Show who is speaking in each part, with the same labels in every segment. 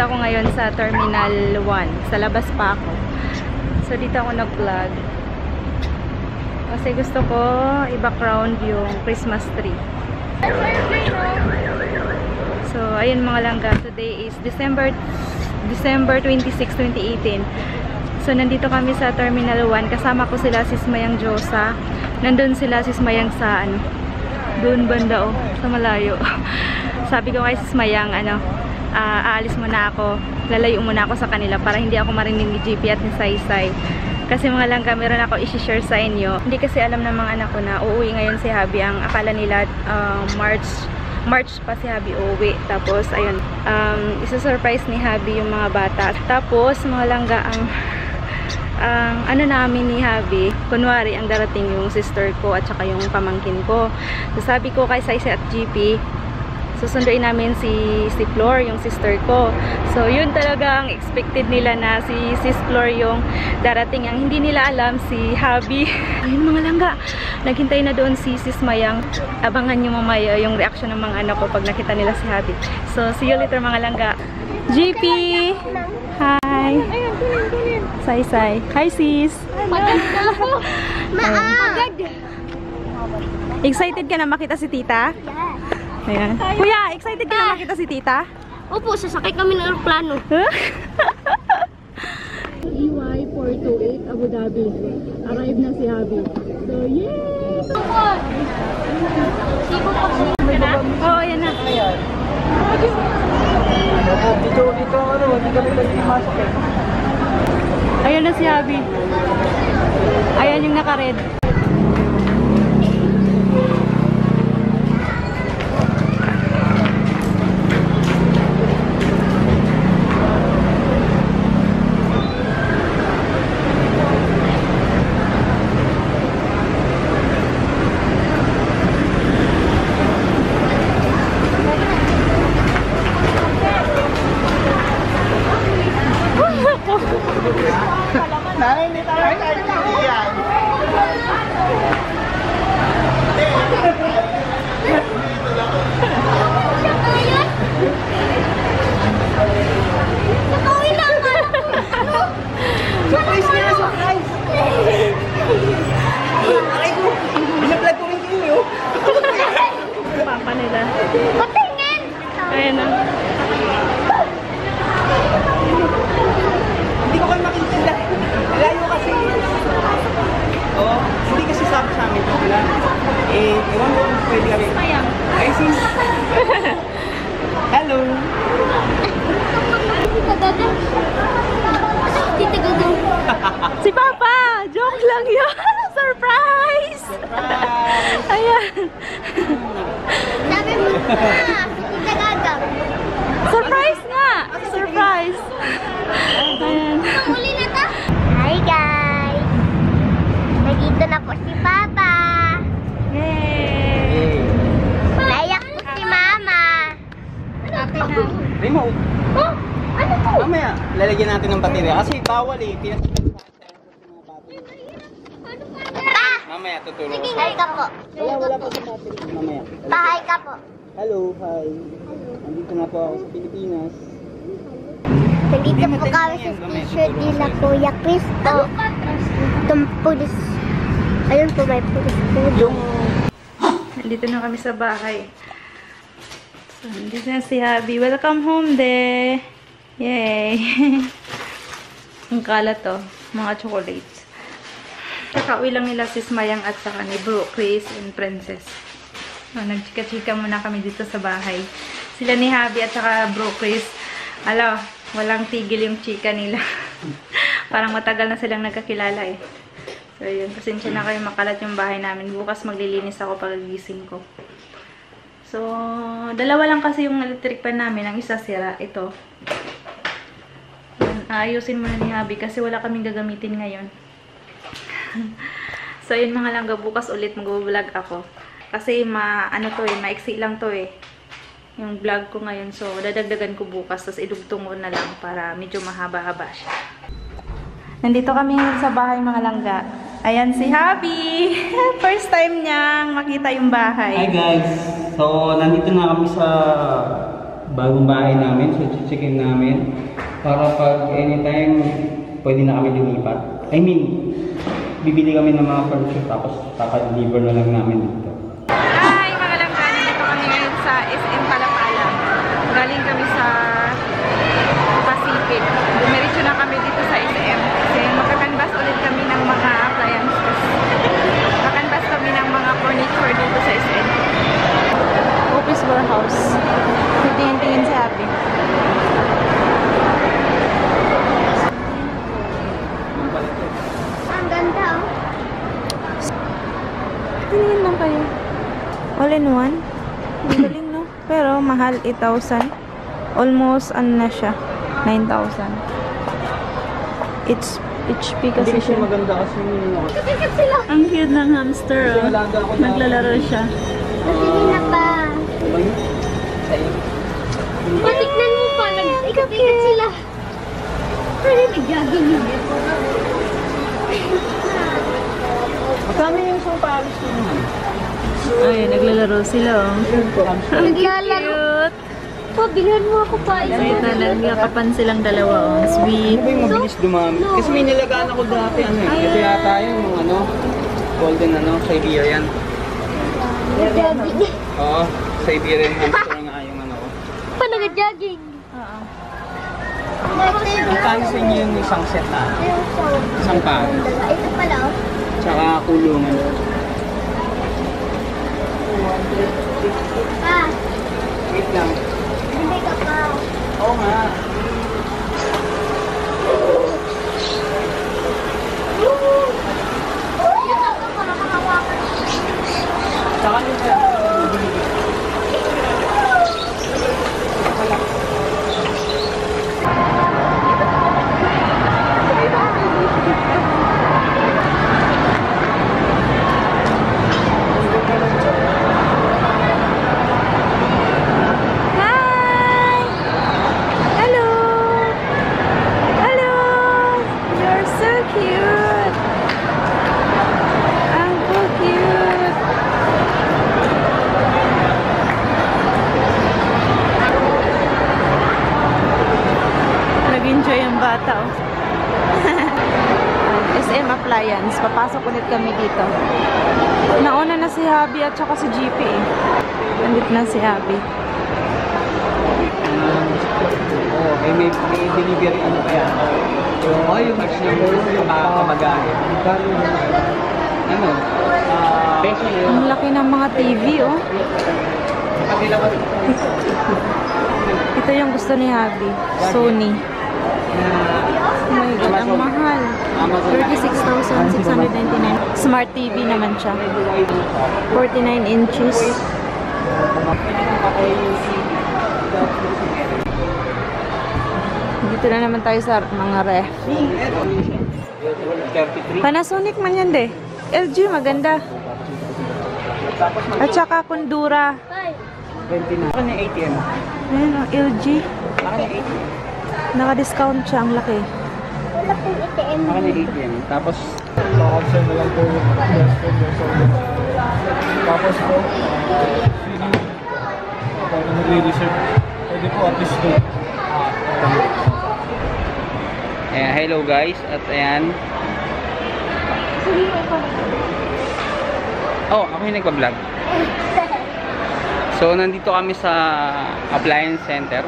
Speaker 1: Nandito ako ngayon sa Terminal 1. Sa labas pa ako. So dito ako nag-vlog. Kasi gusto ko i-background yung Christmas tree. So ayun mga langga. Today is December December 26, 2018. So nandito kami sa Terminal 1. Kasama ko sila sis Mayang Josa. Nandun sila sis Mayang sa ano. Doon banda oh. Sa malayo. sabi ko kay Sis Mayang, ano, ah, aalis muna ako, lalayo muna ako sa kanila para hindi ako marinig ni GP at ni Saysay. Kasi mga lang meron ako isi-share sa inyo. Hindi kasi alam ng mga anak ko na uuwi ngayon si Habi. Ang akala nila ah, March March pa si Habi uuwi. Tapos, ayun, um, isa-surprise ni Habi yung mga bata. Tapos, mga langga, ang ang ano namin ni Habi, kunwari ang darating yung sister ko at saka yung pamangkin ko. So, sabi ko kay Saisy at GP, susunduin namin si si Flor, yung sister ko. So, yun talaga ang expected nila na si Sis Flor yung darating. Ang hindi nila alam, si Habi. Ayun mga langga, naghintay na doon si Sis Mayang. Abangan nyo mamaya yung reaction ng mga anak ko pag nakita nila si Habi. So, see you later mga langga. GP! Hi! Say, say. Hi, sis!
Speaker 2: Maganda ako. Maagad.
Speaker 1: Excited ka na makita si tita? Ayan. Kuya, excited ka na makita si tita?
Speaker 2: Opo, sasakay kami ng aeroplano.
Speaker 1: EY 428 Abu Dhabi. Arrive na si Habi. So, yay!
Speaker 2: Sibo pa siya?
Speaker 1: Oo, oh, yan na.
Speaker 3: Dito, dito, ano, hindi kami nagpimasok eh.
Speaker 1: Ayan na si Habi. Ayan yung naka-red.
Speaker 3: Nanay, hindi tayo kaibigan.
Speaker 2: Nakauwi na ako.
Speaker 3: Surprise nga, surprise! Aray ko, binablog ko rin kayo.
Speaker 1: Papa nila.
Speaker 2: Patingin.
Speaker 1: Ayan na.
Speaker 3: Hindi ko kayo makikita. Layo kasi. Oo, hindi kasi sabi sa amin ito sila. Eh, ewan ko kung pwede kami.
Speaker 1: Mayang.
Speaker 3: Ay, sis. Hello.
Speaker 2: Tita Gaga. Tita Gaga.
Speaker 1: Si Papa! Joke lang yun! Surprise!
Speaker 3: Surprise!
Speaker 1: Ayan.
Speaker 2: Sabi mo na, Gaga.
Speaker 1: Surprise nga! Surprise! Ayan.
Speaker 2: Uli na ta? Hi guys. Nandito na po si Papa.
Speaker 1: Yay!
Speaker 2: Naiyak po si Mama.
Speaker 1: Happy na.
Speaker 3: Remote.
Speaker 2: Oh, ano to?
Speaker 3: Mamaya, lalagyan natin ng baterya. Kasi bawal eh. Pinas-
Speaker 2: Pa!
Speaker 3: Tutulong ko.
Speaker 2: Hi ka po.
Speaker 3: Wala, wala pa sa battery. Mamaya.
Speaker 2: Pahay ka po.
Speaker 3: Hello, hi. Nandito na po ako sa Pilipinas.
Speaker 2: Nandito po kami sa station nila Kuya Cristo. Itong pulis. Ayun po, may pulis po.
Speaker 3: Yung
Speaker 1: Nandito na kami sa bahay. So, nandito na si Habi. Welcome home, de! Yay! Ang kalat to. Mga chocolates. Kakauwi lang nila sis Mayang at saka ni Bro, Chris, and Princess. So, nagchika-chika muna kami dito sa bahay. Sila ni Habi at saka Bro, Chris. Ala, walang tigil yung chika nila. Parang matagal na silang nagkakilala eh. So, yun. Pasensya na kayo makalat yung bahay namin. Bukas maglilinis ako pag-gising ko. So, dalawa lang kasi yung electric pan namin. Ang isa sira. Ito. Yan. Aayusin muna ni Habi kasi wala kaming gagamitin ngayon. so, yun mga langga, bukas ulit mag-vlog ako. Kasi ma, ano to eh, maiksi lang to eh. Yung vlog ko ngayon. So, dadagdagan ko bukas. Tapos idugtong na lang para medyo mahaba-haba siya. Nandito kami sa bahay mga langga. Ayan si Habi. First time niyang makita yung bahay.
Speaker 3: Hi guys! So, nandito na kami sa bagong bahay namin. So, checkin namin. Para pag anytime, pwede na kami lumipat. I mean, bibili kami ng mga furniture tapos kaka-deliver na lang namin dito.
Speaker 1: Hi mga langga. Nandito kami ngayon sa SM Palapala. Galing kami sa Pacific. Dumiretso na kami dito sa SM. Kasi magkakanvas ulit kami ng mga appliances. Kakanvas kami ng mga furniture dito sa SM. Office warehouse. Tingin-tingin si Abby.
Speaker 2: Ang ganda oh.
Speaker 1: Tingin lang kayo. All in one. Ang galing no? Pero mahal 8,000. Almost ano na siya. 9,000. It's HP kasi
Speaker 3: Hindi
Speaker 1: siya.
Speaker 3: maganda kasi
Speaker 2: sila.
Speaker 1: Ang cute ng hamster oh. Naglalaro siya.
Speaker 2: Sige na pa.
Speaker 3: Yun? Sa'yo.
Speaker 2: Patignan mo pa. Nag-ikat sila. Pwede nag-jogging yun.
Speaker 3: Magkano yung isang naman?
Speaker 1: Ay, naglalaro sila oh.
Speaker 2: Naglalaro. Pa, bilhan mo ako pa.
Speaker 1: Sweet na nagyakapan silang dalawa oh. Sweet.
Speaker 3: Ano ba yung mabilis dumami? Kasi may nilagaan ako dati ano eh. Ito yata yun yung ano, golden ano, Siberian.
Speaker 2: Nag-jogging.
Speaker 3: Oo, Siberian hamster nga yung ano.
Speaker 2: Pa, nag-jogging.
Speaker 1: Oo.
Speaker 3: Magkano sa inyo yung isang set na? Isang pa.
Speaker 2: Ito pala oh.
Speaker 3: Tsaka kulungan.
Speaker 2: Pa,
Speaker 3: Wait lang.
Speaker 2: Hindi ka pa.
Speaker 3: Oo nga. Tsaka nyo siya.
Speaker 1: Hi! Hello! Hello! You're so cute! Ang so cute! Nag-enjoy ang bata oh. SM Appliance. Papasok ulit kami dito. Habi at saka si GP eh. Nandito na si Habi.
Speaker 3: Oo, eh, may, may delivery ano kaya? Oo, yung match yung kamag-alit. Ano? Ah, peso na yun.
Speaker 1: Ang laki ng mga TV, oh. Ito yung gusto ni Habi. Sony. Oh my God, ang mahal.
Speaker 3: Amazon.
Speaker 1: 36,699. Smart TV naman siya. 49 inches. Dito na naman tayo sa mga ref.
Speaker 3: 33.
Speaker 1: Panasonic man yan, de. LG, maganda. At saka Kundura.
Speaker 3: 29. Ako na ATM.
Speaker 1: Ayan, oh, LG. Naka-discount siya, ang laki.
Speaker 2: Wala pong ATM.
Speaker 3: Ako na ATM. Tapos,
Speaker 4: Option na lang po yung po yung soda. Tapos po, uh, feeling pag nagre-reserve, pwede po at least two.
Speaker 3: ayan, hello guys. At ayan. Oh, ako yung nagpa-vlog. So, nandito kami sa appliance center.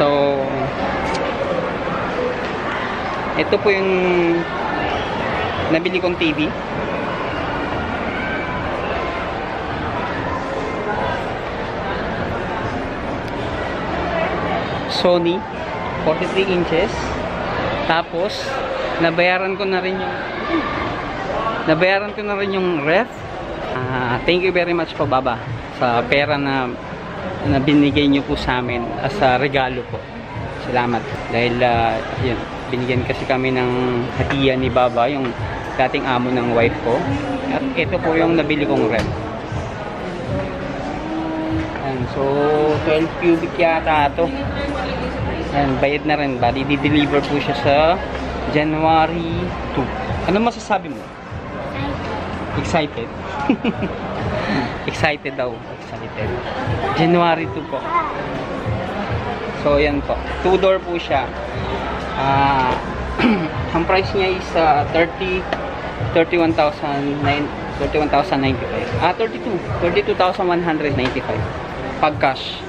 Speaker 3: So, ito po yung nabili kong TV. Sony 43 inches. Tapos, nabayaran ko na rin yung nabayaran ko na rin yung ref. Ah, thank you very much po, Baba, sa pera na na binigay niyo po sa amin as a regalo po. Salamat. Dahil, ah, yun, binigyan kasi kami ng hatiya ni Baba, yung dating amo ng wife ko. At ito po yung nabili kong rep. Ayan, so, 12 cubic yata ito. Ayan, bayad na rin. Bali, di-deliver po siya sa January 2. Ano masasabi mo? Excited? Excited daw. Excited. January 2 po. So, yan po. Two-door po siya. Ah, ang price niya is ah, 30 31,009 31,095. Ah, 32. 32,195. Pag cash.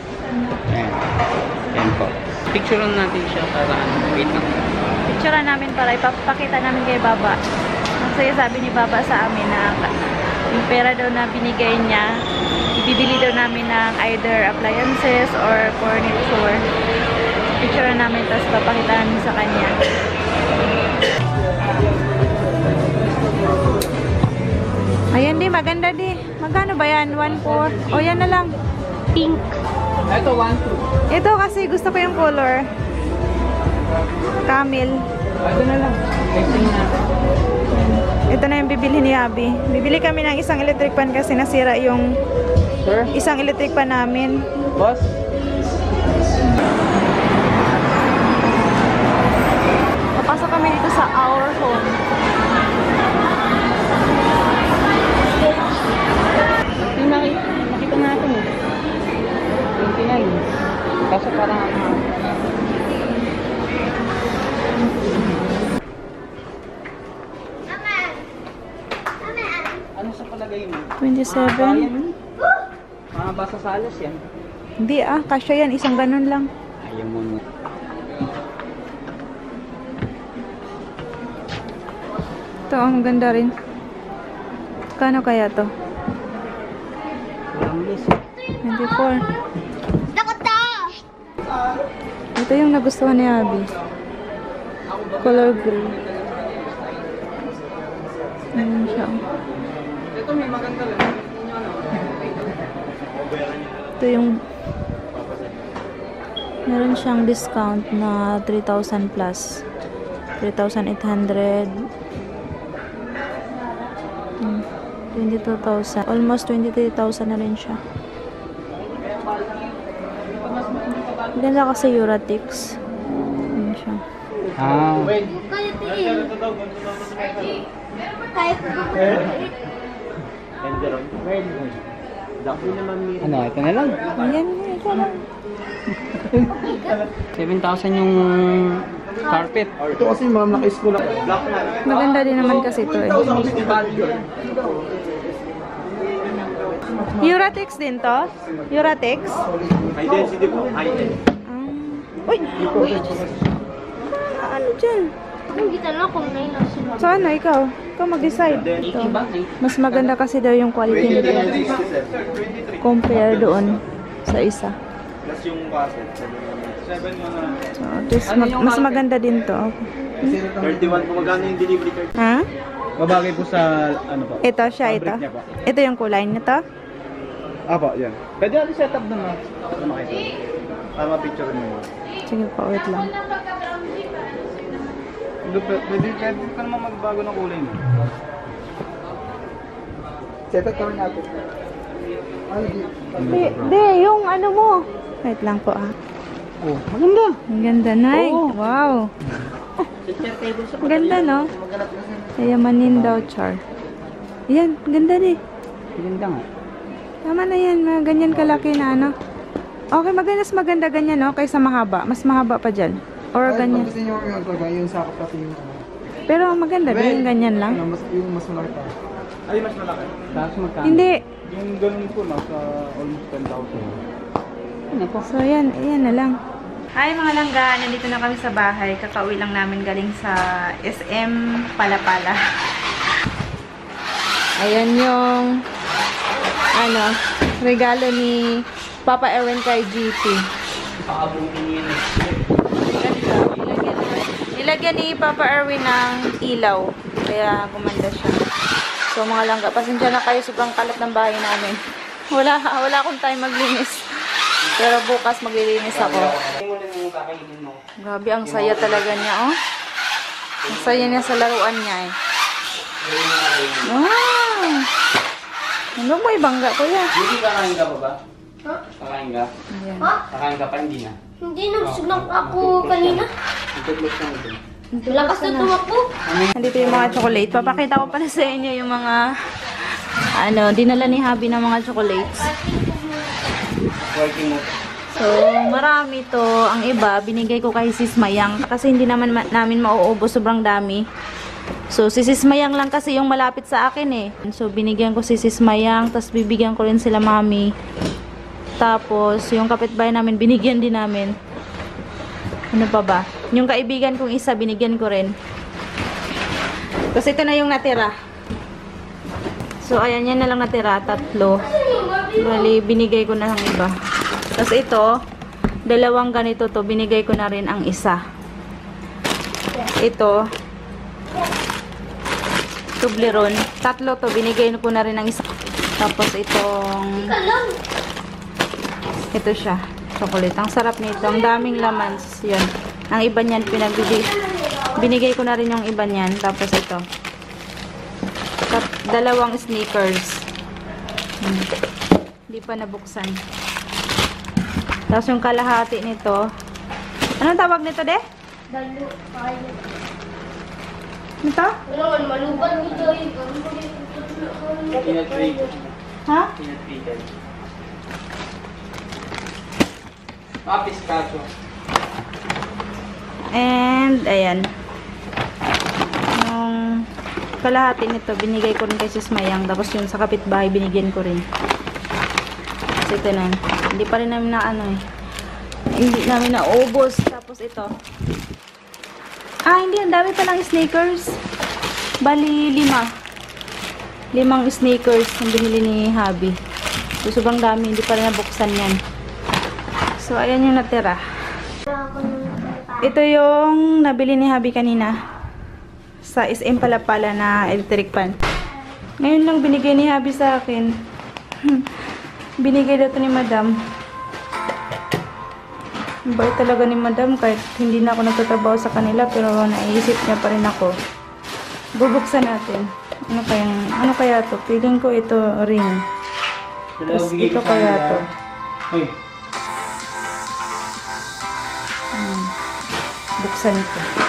Speaker 3: Ayan. Yan po. Picturean natin siya para ano. Wait lang.
Speaker 1: Picture namin para ipapakita namin kay Baba. Kasi sabi ni Baba sa amin na yung pera daw na binigay niya, ibibili daw namin ng either appliances or furniture. Picture namin tapos papakita namin sa kanya. Ayan di, maganda di. Magkano ba yan? 1.4? O yan na lang. Pink.
Speaker 3: Ito, 1, 2.
Speaker 1: Ito kasi gusto ko yung color. Camel.
Speaker 3: Ito na lang.
Speaker 1: Ito na yung bibili ni Abby. Bibili kami ng isang electric pan kasi nasira yung
Speaker 3: Sir?
Speaker 1: isang electric pan namin.
Speaker 3: Boss?
Speaker 1: Papasok kami dito sa our home.
Speaker 3: Yung nakita, nakita natin eh. 29. Kaso parang ano. Ano sa palagay mo?
Speaker 1: 27.
Speaker 3: Mga basa salas yan.
Speaker 1: Hindi ah, kasya yan. Isang ganun lang.
Speaker 3: Ayaw mo mo.
Speaker 1: Ito, ang ganda rin. Kano kaya to?
Speaker 3: Walang list.
Speaker 1: 24.
Speaker 2: Nakata!
Speaker 1: Ito yung nagustuhan ni Abby. Color gray. Ayan siya.
Speaker 3: Ito may maganda rin.
Speaker 1: Ito yung meron siyang discount na 3,000 plus. 3,800 Hmm, 22,000. Almost 23,000 na rin siya. Ganda kasi Euratix. Ayan siya.
Speaker 3: Ah.
Speaker 2: Kaya tingin. Kaya
Speaker 3: Ano, ito na lang.
Speaker 1: Ayan, ito lang.
Speaker 3: 7,000 yung carpet.
Speaker 4: Ito kasi ma'am, naka-school.
Speaker 1: Maganda din naman kasi ito eh. Euratix din to? Euratix?
Speaker 4: High density po. High end.
Speaker 1: Ah. Uy! Uy! Ano dyan? Ano, ikaw? Ikaw mag-decide. Ito. Mas maganda kasi daw yung quality nito. Compare doon sa isa.
Speaker 4: Plus yung basket. 7 mo na.
Speaker 1: So, this mag- mas maganda din to.
Speaker 4: 31 po magkano yung delivery card?
Speaker 1: Ha?
Speaker 4: Babagay po sa ano po?
Speaker 1: Ito siya, ito. Ito yung kulay nito.
Speaker 4: Apo, yan. Pwede natin set up na na. Para makita. Para ma-picture mo yun.
Speaker 1: Sige pa, wait lang.
Speaker 4: Pwede, pwede, pwede ka naman magbago ng kulay mo. Set up kami natin.
Speaker 1: Di, di, yung ano mo. Wait lang po ah.
Speaker 3: Oh, maganda.
Speaker 1: Ang ganda, Nay.
Speaker 3: Oo.
Speaker 1: Wow. Ang ganda, no? Kayamanin daw, Char. Yan, ang ganda din.
Speaker 3: Maganda nga.
Speaker 1: Tama na yan, mga ganyan kalaki na ano. Okay, maganda mas maganda ganyan, no? Kaysa mahaba. Mas mahaba pa dyan. Or ganyan.
Speaker 4: Gusto niyo yung talaga, yung sakop pati yung ano.
Speaker 1: Pero maganda din, ganyan lang.
Speaker 4: Ano, mas, yung mas malaki pa. Ay, mas malaki.
Speaker 3: Tapos magkano?
Speaker 1: Hindi.
Speaker 4: Yung ganun po, nasa almost 10,000.
Speaker 3: Ano po?
Speaker 1: So, yan. Yan na lang. Hi mga langga, nandito na kami sa bahay. Kakauwi lang namin galing sa SM Palapala. Ayan yung ano, regalo ni Papa Erwin kay
Speaker 3: niya na.
Speaker 1: Ganda. Nilagyan, ni Papa Erwin ng ilaw. Kaya gumanda siya. So mga langga, pasensya na kayo. Sobrang kalat ng bahay namin. Wala, wala akong time maglinis. Pero bukas maglilinis ako. Grabe, ang saya talaga niya, oh. Ang saya niya sa laruan niya, eh. Wow! Ano mo ibangga, kuya?
Speaker 3: Hindi kakain ka pa ba?
Speaker 2: Ha?
Speaker 3: Kakain ka?
Speaker 1: Ayan.
Speaker 2: Ha?
Speaker 3: Kakain ka pa, hindi na.
Speaker 2: Hindi nabusog lang ako kanina.
Speaker 3: Itutlog ka nito.
Speaker 2: Malakas na tumakbo.
Speaker 1: Nandito yung mga chocolate. Papakita ko pala sa inyo yung mga ano, dinala ni Habi ng mga chocolates.
Speaker 3: Working.
Speaker 1: So, marami to. Ang iba, binigay ko kay Sis Mayang. Kasi hindi naman ma- namin mauubos. Sobrang dami. So, si Sis Mayang lang kasi yung malapit sa akin eh. So, binigyan ko si Sis Mayang. Tapos, bibigyan ko rin sila mami. Tapos, yung kapitbahay namin, binigyan din namin. Ano pa ba? Yung kaibigan kong isa, binigyan ko rin. Tapos, ito na yung natira. So, ayan, yan na lang natira. Tatlo. Bali, binigay ko na ang iba. Tapos ito, dalawang ganito to, binigay ko na rin ang isa. Ito, Toblerone. Tatlo to, binigay ko na rin ang isa. Tapos itong, ito siya, chocolate. Ang sarap nito, ang daming laman. Yun. Ang iba niyan, pinagbigay, binigay ko na rin yung iba niyan. Tapos ito, Tap- dalawang sneakers. Hmm. Pa nabuksan. Tapos yung kalahati nito. Anong tawag nito, de?
Speaker 2: Dalo.
Speaker 1: Ito?
Speaker 2: Wala maluban dyan.
Speaker 3: Peanut bacon.
Speaker 1: Ha?
Speaker 3: Bacon. Ah.
Speaker 1: And, ayan. Yung kalahati nito, binigay ko rin kay Sis Mayang. Tapos yung sa kapitbahay, binigyan ko rin. Kasi ito na. Hindi pa rin namin na ano eh. Hindi namin naubos. Tapos ito. Ah, hindi. Ang dami pa ng sneakers. Bali, lima. Limang sneakers yung binili ni Habi. So, sobrang dami. Hindi pa rin nabuksan yan. So, ayan yung natira. Ito yung nabili ni Habi kanina sa SM Palapala na electric fan. Ngayon lang binigay ni Habi sa akin. binigay daw to ni Madam. Bait talaga ni Madam kahit hindi na ako nagtatrabaho sa kanila pero naiisip niya pa rin ako. Bubuksan natin. Ano kaya, ano kaya to? Feeling ko ito ring. Tapos ito kaya to.
Speaker 3: Uy,
Speaker 1: Buksan ko.